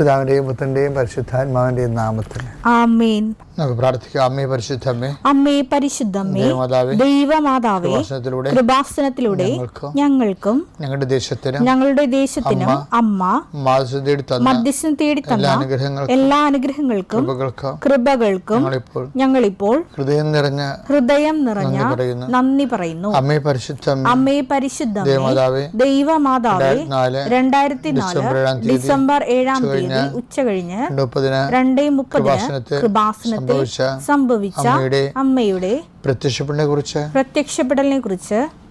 പിതാവിന്റെയും പുത്രന്റെയും പരിശുദ്ധാത്മാവിന്റെയും നാമത്തിൽ. ആമേൻ. നമുക്ക് പ്രാർത്ഥിക്കാം. അമ്മേ പരിശുദ്ധമ്മേ അമ്മേ പരിശുദ്ധമ്മേ ദേവമാതാവേ കൃപാസനത്തിലൂടെ ഞങ്ങൾക്കും ഞങ്ങളുടെ ദേശത്തിനും ഞങ്ങളുടെ ദേശത്തിനും അമ്മ മധ്യസ്ഥം തേടി തന്ന എല്ലാ അനുഗ്രഹങ്ങൾക്കും കൃപകൾക്കും ഞങ്ങളിപ്പോൾ ഹൃദയം നിറഞ്ഞ ഹൃദയം നിറഞ്ഞ നന്ദി പറയുന്നു. അമ്മേ പരിശുദ്ധം അമ്മേ പരിശുദ്ധം ദേവമാതാവേ ദൈവമാതാവേ രണ്ടായിരത്തി നാല് ഡിസംബർ ഏഴാം തീയതി തീയതി ഉച്ച കഴിഞ്ഞ് രണ്ട് മുപ്പതിന് കൃപാസനത്തിൽ സംഭവിച്ച അമ്മയുടെ കുറിച്ച് പ്രത്യക്ഷപ്പെടലിനെ കുറിച്ച്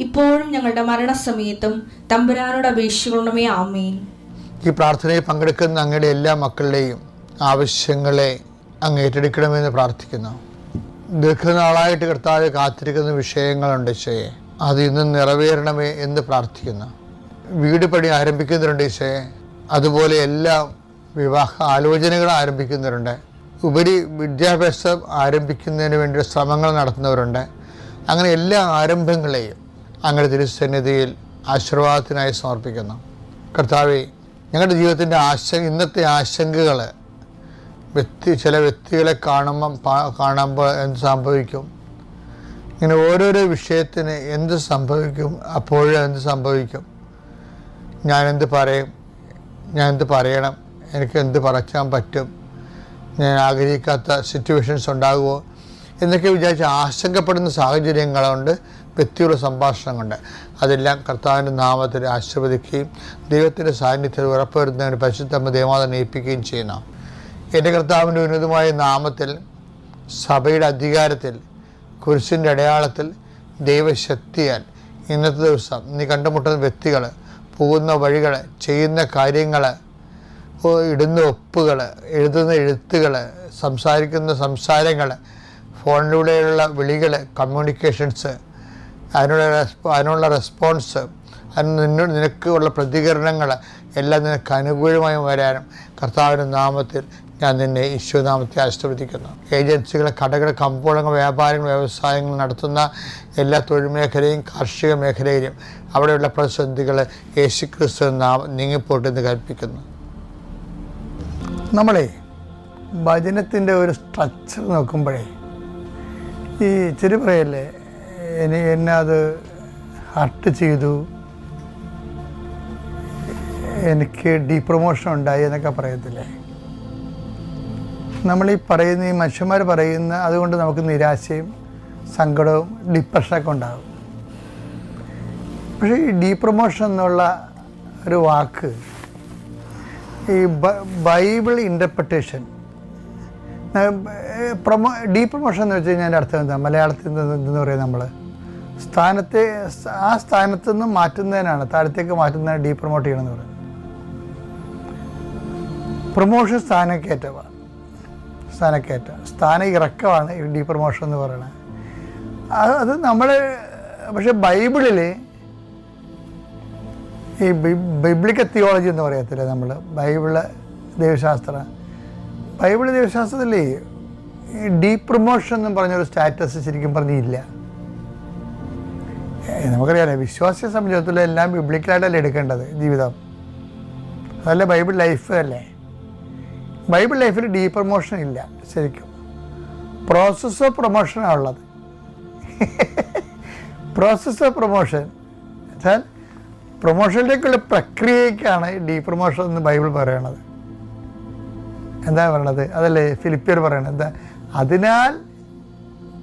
ഇപ്പോഴും ഞങ്ങളുടെ മരണസമയത്തും തമ്പുരാനോട് അപേക്ഷിക്കണമേ ആമേൻ. ഈ പ്രാർത്ഥനയിൽ പങ്കെടുക്കുന്ന അങ്ങയുടെ എല്ലാ മക്കളുടെയും ആവശ്യങ്ങളെ അങ്ങ് ഏറ്റെടുക്കണമെന്ന് പ്രാർത്ഥിക്കുന്നു. ദീർഘനാളായിട്ട് കർത്താവ് കാത്തിരിക്കുന്ന വിഷയങ്ങളുണ്ട് ഈശോയെ. അത് ഇന്ന് നിറവേറണമേ എന്ന് പ്രാർത്ഥിക്കുന്നു. വീട് പണി ആരംഭിക്കുന്നുണ്ട് ഈശോയെ. അതുപോലെ എല്ലാ വിവാഹ ആലോചനകൾ ആരംഭിക്കുന്നവരുണ്ട്. ഉപരി വിദ്യാഭ്യാസം ആരംഭിക്കുന്നതിന് വേണ്ടി ശ്രമങ്ങൾ നടത്തുന്നവരുണ്ട്. അങ്ങനെ എല്ലാ ആരംഭങ്ങളെയും അങ്ങയുടെ തിരുസന്നിധിയിൽ ആശീർവാദത്തിനായി സമർപ്പിക്കുന്നു. കർത്താവെ ഞങ്ങളുടെ ജീവിതത്തിന്റെ ആശ ഇന്നത്തെ ആശങ്കകൾ വ്യക്തി ചില വ്യക്തികളെ കാണുമ്പം കാണുമ്പോൾ എന്ത് സംഭവിക്കും? ഇങ്ങനെ ഓരോരോ വിഷയത്തിന് എന്ത് സംഭവിക്കും? അപ്പോഴും എന്ത് സംഭവിക്കും? ഞാൻ എന്ത് പറയും? ഞാൻ എന്ത് പറയണം? എനിക്ക് എന്ത് പറച്ചാൻ പറ്റും? ഞാൻ ആഗ്രഹിക്കാത്ത സിറ്റുവേഷൻസ് ഉണ്ടാകുമോ? എന്നൊക്കെ വിചാരിച്ച് ആശങ്കപ്പെടുന്ന സാഹചര്യങ്ങളുണ്ട്. വ്യക്തിയുള്ള സംഭാഷണങ്ങളുണ്ട് അതെല്ലാം കർത്താവിന്റെ നാമത്തിൽ ആശീർവദിക്കുകയും ദൈവത്തിന്റെ സാന്നിധ്യത്തിൽ ഉറപ്പുവരുന്നതിന് പരിശുദ്ധമ്മ ദേവാദം ഏൽപ്പിക്കുകയും ചെയ്യുന്ന. എന്റെ കർത്താവിന്റെ ഉന്നതമായ നാമത്തിൽ സഭയുടെ അധികാരത്തിൽ കുരിശിന്റെ അടയാളത്തിൽ ദൈവശക്തിയാൽ ഇന്നത്തെ ദിവസം നീ കണ്ടുമുട്ടുന്ന വ്യക്തികൾ പോകുന്ന വഴികൾ ചെയ്യുന്ന കാര്യങ്ങൾ ഇടുന്ന ഒപ്പുകൾ എഴുതുന്ന എഴുത്തുകൾ സംസാരിക്കുന്ന സംസാരങ്ങൾ ഫോണിലൂടെയുള്ള വിളികൾ കമ്മ്യൂണിക്കേഷൻസ് അതിനുള്ള അതിനുള്ള റെസ്പോൺസ് അതിന് നിനക്ക് ഉള്ള പ്രതികരണങ്ങൾ എല്ലാം നിനക്ക് അനുകൂലമായി വരാനും കർത്താവിന്റെ നാമത്തിൽ ഞാൻ നിന്നെ ഈശ്വനാമത്തെ ആശീർവദിക്കുന്നു. ഏജൻസികൾ കടകൾ കമ്പോളങ്ങൾ വ്യാപാരങ്ങൾ വ്യവസായങ്ങൾ നടത്തുന്ന എല്ലാ തൊഴിൽ മേഖലയും കാർഷിക മേഖലയിലും അവിടെയുള്ള പ്രതിസന്ധികൾ യേശു ക്രിസ്തു നാം നീങ്ങിപ്പോട്ടെന്ന് കൽപ്പിക്കുന്നു. നമ്മളെ ഭജനത്തിന്റെ ഒരു സ്ട്രക്ചർ നോക്കുമ്പോഴേ ഈ ചെറു പറയല്ലേ എന്നെ അത് ഹർട്ട് ചെയ്തു. എനിക്ക് ഡീപ്രൊമോഷൻ ഉണ്ടായി എന്നൊക്കെ പറയത്തില്ലേ? നമ്മൾ ഈ പറയുന്ന ഈ മനുഷ്യന്മാർ പറയുന്ന അതുകൊണ്ട് നമുക്ക് നിരാശയും സങ്കടവും ഡിപ്രഷനൊക്കെ ഉണ്ടാകും. പക്ഷേ ഈ ഡീപ്രൊമോഷൻ എന്നുള്ള ഒരു വാക്ക് ഈ Bible interpretation promo de promotion എന്ന് വെച്ച് കഴിഞ്ഞാൽ അർത്ഥം എന്താ? മലയാളത്തിൽ നിന്ന് പറയുന്നത് നമ്മൾ സ്ഥാനത്തെ ആ സ്ഥാനത്ത് നിന്ന് മാറ്റുന്നതിനാണ് താഴത്തേക്ക് മാറ്റുന്നതിന് ഡീ പ്രൊമോട്ട് ചെയ്യണമെന്ന് പറയുന്നത്. പ്രൊമോഷൻ സ്ഥാനക്കയറ്റമാണ് സ്ഥാനക്കയറ്റം. സ്ഥാന ഇറക്കമാണ് ഈ ഡീ പ്രൊമോഷൻ എന്ന് പറയുന്നത് അത് അത് നമ്മൾ പക്ഷെ ബൈബിളിൽ ഈ ബൈബിളിക്ക തിയോളജി എന്ന് പറയത്തില്ല നമ്മൾ ബൈബിൾ ദൈവശാസ്ത്രം. ബൈബിൾ ദൈവശാസ്ത്രത്തിൽ ഈ ഡീ പ്രൊമോഷൻ എന്ന് പറഞ്ഞൊരു സ്റ്റാറ്റസ് ശരിക്കും പറഞ്ഞില്ല. നമുക്കറിയാലോ വിശ്വാസ സംബന്ധിച്ചിടത്തോളം എല്ലാം ബിബ്ലിക്കലായിട്ടല്ലേ എടുക്കേണ്ടത് ജീവിതം. അതല്ല ബൈബിൾ ലൈഫ് അല്ലേ? ബൈബിൾ ലൈഫിൽ ഡീ പ്രൊമോഷൻ ഇല്ല ശരിക്കും. പ്രോസസ് ഓഫ് പ്രൊമോഷനാണ് ഉള്ളത്. പ്രോസസ് ഓഫ് പ്രൊമോഷൻ എന്നാൽ പ്രൊമോഷനിലേക്കുള്ള പ്രക്രിയക്കാണ് ഡീ പ്രൊമോഷൻ എന്ന് ബൈബിൾ പറയണത്. എന്താ പറയണത്? അതല്ലേ ഫിലിപ്പിയർ പറയണത്? എന്താ? അതിനാൽ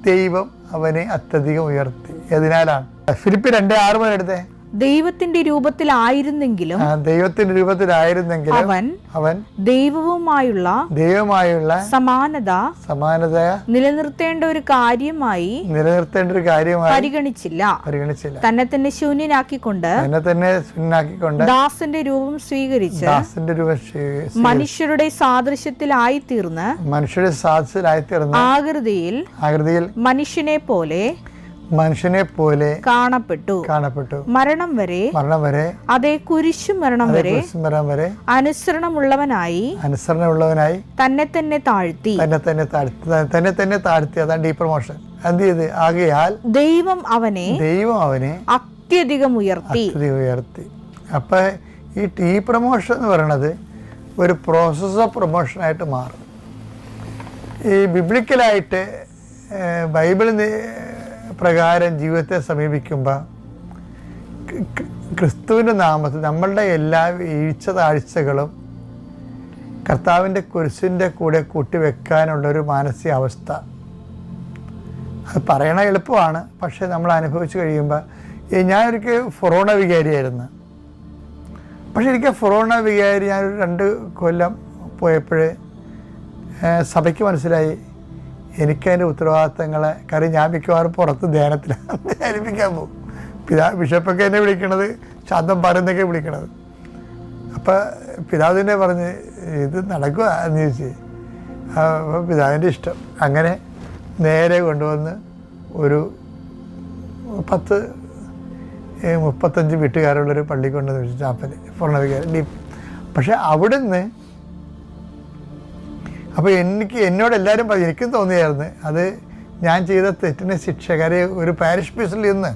ദൈവം അവനെ അത്യധികം ഉയർത്തി. ഏതിനാലാണ്? ഫിലിപ്പ് രണ്ട് ആറ് മുതൽ എടുത്തേ. ദൈവത്തിന്റെ രൂപത്തിലായിരുന്നെങ്കിലും ദൈവത്തിന്റെ രൂപത്തിലായിരുന്നെങ്കിലും അവൻ അവൻ ദൈവവുമായുള്ള ദൈവമായുള്ള സമാനത സമാനത നിലനിർത്തേണ്ട ഒരു കാര്യമായി നിലനിർത്തേണ്ട ഒരു കാര്യമായി പരിഗണിച്ചില്ല. പരിഗണിച്ചില്ല. തന്നെ തന്നെ ശൂന്യനാക്കിക്കൊണ്ട് തന്നെ തന്നെ ശൂന്യനാക്കിക്കൊണ്ട് ദാസന്റെ രൂപം സ്വീകരിച്ച് ദാസന്റെ രൂപം മനുഷ്യരുടെ സാദൃശ്യത്തിലായി തീർന്ന് മനുഷ്യരുടെ സാദൃശ്യത്തിലായി തീർന്ന് ആകൃതിയിൽ ആകൃതിയിൽ മനുഷ്യനെ പോലെ മനുഷ്യനെ പോലെ കാണപ്പെട്ടു. കാണപ്പെട്ടു. മരണം വരെ മരണം വരെ അതെ കുരിശു മരണം വരെ മരണം വരെ അനുസരണമുള്ളവനായി അനുസരണമുള്ളവനായി തന്നെ തന്നെ താഴ്ത്തി. തന്നെ തന്നെ താഴ്ത്തി തന്നെ തന്നെ താഴ്ത്തി. അതാണ് ഡീ പ്രൊമോഷൻ എന്ത് ചെയ്ത്? ആകയാൽ ദൈവം അവനെ ദൈവം അവനെ അത്യധികം ഉയർത്തി. അത്യധികം ഉയർത്തി. അപ്പൊ ഈ ടീ പ്രൊമോഷൻ എന്ന് പറയുന്നത് ഒരു പ്രോസസ് ഓഫ് പ്രൊമോഷനായിട്ട് മാറും. ഈ ബിബ്ലിക്കലായിട്ട് നി- പ്രകാരം ജീവിതത്തെ സമീപിക്കുമ്പോൾ ക്രിസ്തുവിന്റെ നാമത്തിൽ നമ്മളുടെ എല്ലാ വീഴ്ച താഴ്ചകളും കർത്താവിന്റെ കുരിശിന്റെ കൂടെ കൂട്ടിവെക്കാനുള്ളൊരു മാനസികാവസ്ഥ അത് പറയണ എളുപ്പമാണ്. പക്ഷേ നമ്മൾ അനുഭവിച്ച് കഴിയുമ്പോൾ ഞാനൊരിക്കൽ ഫൊറോണ വികാരിയായിരുന്നു പക്ഷേ എനിക്ക് ഫൊറോണ വികാരി ഞാനൊരു രണ്ട് കൊല്ലം പോയപ്പോഴേ സഭയ്ക്ക് മനസ്സിലായി. എനിക്കതിന്റെ ഉത്തരവാദിത്തങ്ങളെ കാര്യം ഞാൻ മിക്കവാറും പുറത്ത് ധ്യാനത്തിലാണ് ധ്യാനിപ്പിക്കാൻ പോകും. പിതാ ബിഷപ്പൊക്കെ എന്നെ വിളിക്കണത് ശാന്തം പറയുന്നൊക്കെ വിളിക്കണത്. അപ്പോൾ പിതാവ് തന്നെ പറഞ്ഞ് ഇത് നടക്കുക എന്ന് ചോദിച്ച് അപ്പോൾ പിതാവിന്റെ ഇഷ്ടം. അങ്ങനെ നേരെ കൊണ്ടുവന്ന് ഒരു പത്ത് മുപ്പത്തഞ്ച് വീട്ടുകാരുള്ളൊരു പള്ളി കൊണ്ടുവന്ന് വെച്ചു ചാപ്പൽ പൂർണവികാരം ഡീപ്പ് പക്ഷെ അവിടുന്ന് അപ്പോൾ എനിക്ക് എന്നോട് എല്ലാവരും പറഞ്ഞു എനിക്കും തോന്നിയായിരുന്നു. അത് ഞാൻ ചെയ്ത തെറ്റിന് ശിക്ഷകരെ ഒരു പാരിഷ് പീസിൽ നിന്ന്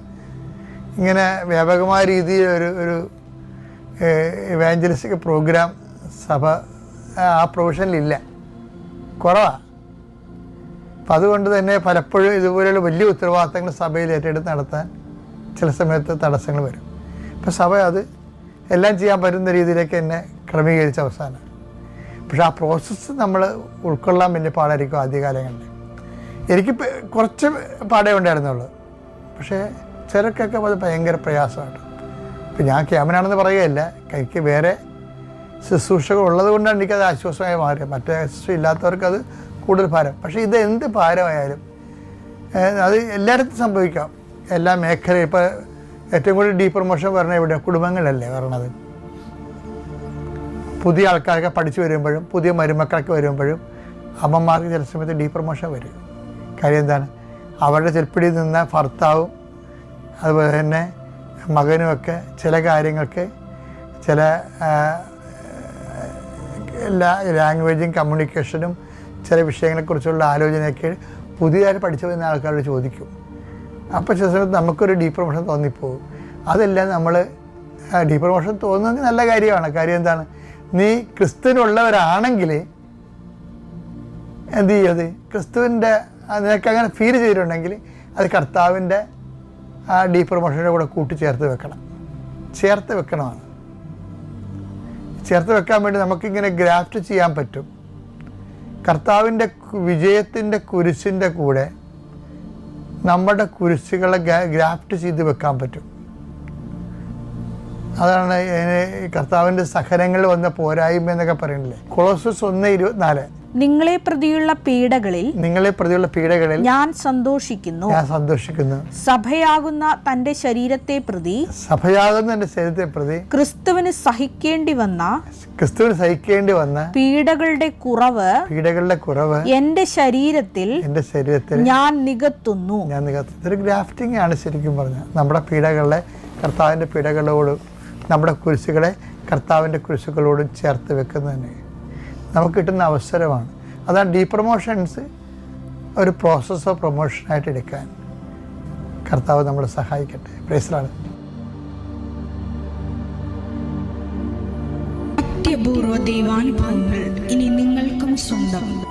ഇങ്ങനെ വ്യാപകമായ രീതിയിൽ ഒരു ഒരു ഇവാഞ്ചലിസ്റ്റിക് പ്രോഗ്രാം സഭ ആ പ്രൊഫഷനിലില്ല കുറവാണ് അപ്പം അതുകൊണ്ട് തന്നെ പലപ്പോഴും ഇതുപോലെയുള്ള വലിയ ഉത്തരവാദിത്തങ്ങൾ സഭയിൽ ഏറ്റെടുത്ത് നടത്താൻ ചില സമയത്ത് തടസ്സങ്ങൾ വരും. ഇപ്പം സഭ അത് എല്ലാം ചെയ്യാൻ പറ്റുന്ന രീതിയിലേക്ക് എന്നെ ക്രമീകരിച്ച അവസാനം. പക്ഷെ ആ പ്രോസസ്സ് നമ്മൾ ഉൾക്കൊള്ളാൻ വലിയ പാടായിരിക്കും ആദ്യകാലങ്ങളിൽ. എനിക്ക് കുറച്ച് പാടേ ഉണ്ടായിരുന്നുള്ളൂ. പക്ഷേ ചിലർക്കൊക്കെ അത് ഭയങ്കര പ്രയാസമാണ്. ഇപ്പം ഞാൻ ക്യാമനാണെന്ന് പറയുകയല്ല. കൈക്ക് വേറെ ശുശ്രൂഷകൾ ഉള്ളത് കൊണ്ടാണ് എനിക്കത് ആശ്വാസമായി മാറിയത്. മറ്റേ ശുശ്രൂഷ ഇല്ലാത്തവർക്ക് അത് കൂടുതൽ ഭാരം. പക്ഷേ ഇത് എന്ത് ഭാരമായാലും അത് എല്ലായിടത്തും സംഭവിക്കാം. എല്ലാ മേഖലയും ഇപ്പോൾ ഏറ്റവും കൂടുതൽ ഡീ പ്രൊമോഷൻ പറഞ്ഞ ഇവിടെ കുടുംബങ്ങളല്ലേ പറയണത് പുതിയ ആൾക്കാരൊക്കെ പഠിച്ചു വരുമ്പോഴും പുതിയ മരുമക്കളൊക്കെ വരുമ്പോഴും അമ്മമാർക്ക് ചില സമയത്ത് ഡീപ്രമോഷൻ വരും. കാര്യം എന്താണ്? അവരുടെ ചെൽപ്പിടിയിൽ നിന്ന ഭർത്താവും അതുപോലെ തന്നെ മകനുമൊക്കെ ചില കാര്യങ്ങൾക്ക് ചില എല്ലാ ലാംഗ്വേജും കമ്മ്യൂണിക്കേഷനും ചില വിഷയങ്ങളെക്കുറിച്ചുള്ള ആലോചനയൊക്കെ പുതിയതായിട്ട് പഠിച്ചു വരുന്ന ആൾക്കാരോട് ചോദിക്കും. അപ്പോൾ ചില സമയത്ത് നമുക്കൊരു ഡീ പ്രൊമോഷൻ തോന്നിപ്പോകും. അതെല്ലാം നമ്മൾ ഡീപ്രമോഷൻ തോന്നുന്നത് നല്ല കാര്യമാണ്. കാര്യം എന്താണ്? നീ ക്രിസ്തുവിനുള്ളവരാണെങ്കിൽ എന്ത് ചെയ്യത് ക്രിസ്തുവിന്റെ നിനക്ക് അങ്ങനെ ഫീൽ ചെയ്തിട്ടുണ്ടെങ്കിൽ അത് കർത്താവിന്റെ ആ ഡീ പ്രൊമോഷന്റെ കൂടെ കൂട്ടിച്ചേർത്ത് വെക്കണം. ചേർത്ത് വെക്കണമാണ്. ചേർത്ത് വെക്കാൻ വേണ്ടി നമുക്കിങ്ങനെ ഗ്രാഫ്റ്റ് ചെയ്യാൻ പറ്റും. കർത്താവിന്റെ വിജയത്തിന്റെ കുരിശിന്റെ കൂടെ നമ്മുടെ കുരിശുകളെ ഗ്രാഫ്റ്റ് ചെയ്ത് വെക്കാൻ പറ്റും. അതാണ് കർത്താവിന്റെ സഹനങ്ങളിൽ വന്ന പോരായ്മ എന്നൊക്കെ പറയുന്നില്ലേ? കൊളോസസ് ഒന്ന് ഇരുപത്തിനാല്. നിങ്ങളെ പ്രതിയുള്ള പീഡകളിൽ നിങ്ങളെ പ്രതിയുള്ള പീഡകളിൽ ഞാൻ സന്തോഷിക്കുന്നു. ഞാൻ സന്തോഷിക്കുന്നു. സഭയാകുന്ന തന്റെ ശരീരത്തെ പ്രതി സഭയാകുന്ന തന്റെ ശരീരത്തെ പ്രതി ക്രിസ്തുവിന് സഹിക്കേണ്ടി വന്ന ക്രിസ്തുവിന് സഹിക്കേണ്ടി വന്ന പീഡകളുടെ കുറവ് പീഡകളുടെ കുറവ് എന്റെ ശരീരത്തിൽ എന്റെ ശരീരത്തിൽ ഞാൻ നികത്തുന്നു. ഞാൻ നികത്തുന്നു. ഗ്രാഫ്റ്റിംഗ് ആണ് ശരിക്കും പറഞ്ഞത് നമ്മുടെ പീഡകളെ കർത്താവിന്റെ പീഡകളോടും നമ്മുടെ കുരിശുകളെ കർത്താവിന്റെ കുരിശുകളോട് ചേർത്ത് വെക്കുന്നതന്നെ നമുക്ക് കിട്ടുന്ന അവസരമാണ്. അതാണ് ഡീ പ്രൊമോഷൻസ് ഒരു പ്രോസസ്സ് പ്രൊമോഷനായിട്ട് എടുക്കാൻ കർത്താവ് നമ്മളെ സഹായിക്കട്ടെ. പ്രൈസിലാണ് അത്യപൂർവ ദൈവാനുഭവങ്ങൾ ഇനി നിങ്ങൾക്കും സ്വന്തം.